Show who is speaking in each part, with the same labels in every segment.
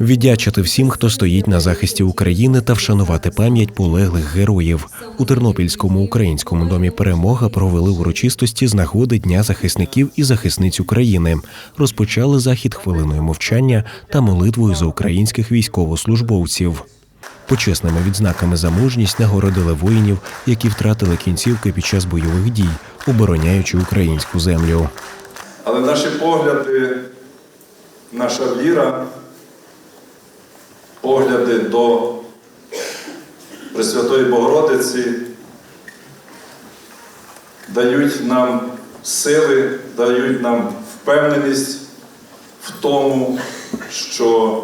Speaker 1: Віддячити всім, хто стоїть на захисті України та вшанувати пам'ять полеглих героїв. У Тернопільському українському домі перемога провели урочистості з нагоди Дня захисників і захисниць України. Розпочали захід хвилиною мовчання та молитвою за українських військовослужбовців. Почесними відзнаками за мужність нагородили воїнів, які втратили кінцівки під час бойових дій, обороняючи українську землю.
Speaker 2: Але наші погляди, наша віра, погляди до Пресвятої Богородиці дають нам сили, дають нам впевненість в тому, що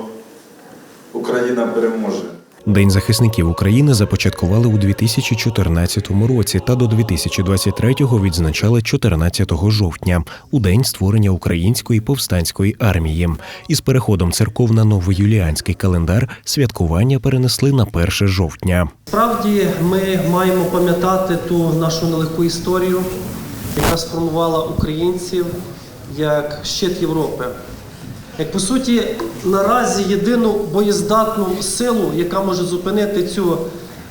Speaker 2: Україна переможе.
Speaker 1: День захисників України започаткували у 2014 році та до 2023-го відзначали 14 жовтня у день створення української повстанської армії. Із переходом церков на новоюліанський календар святкування перенесли на 1 жовтня.
Speaker 3: Справді ми маємо пам'ятати ту нашу нелегку історію, яка сформувала українців як щит Європи. Як по суті, наразі єдину боєздатну силу, яка може зупинити цю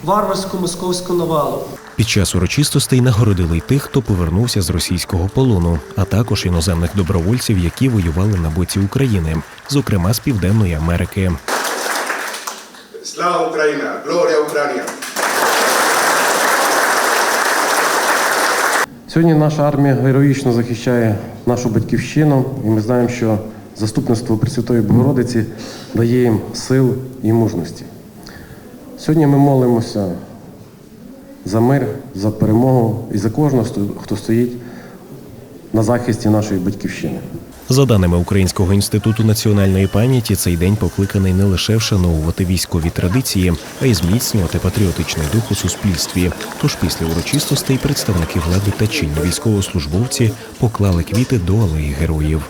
Speaker 3: варварську московську навалу.
Speaker 1: Під час урочистостей нагородили й тих, хто повернувся з російського полону, а також іноземних добровольців, які воювали на боці України, зокрема з Південної Америки.
Speaker 4: Слава Україна! Глорія Україна!
Speaker 5: Сьогодні наша армія героїчно захищає нашу батьківщину, і ми знаємо, що заступництво Пресвятої Богородиці дає їм сил і мужності. Сьогодні ми молимося за мир, за перемогу і за кожного, хто стоїть на захисті нашої батьківщини.
Speaker 1: За даними Українського інституту національної пам'яті, цей день покликаний не лише вшановувати військові традиції, а й зміцнювати патріотичний дух у суспільстві. Тож після урочистостей представники влади та чинні військовослужбовці поклали квіти до алеї героїв.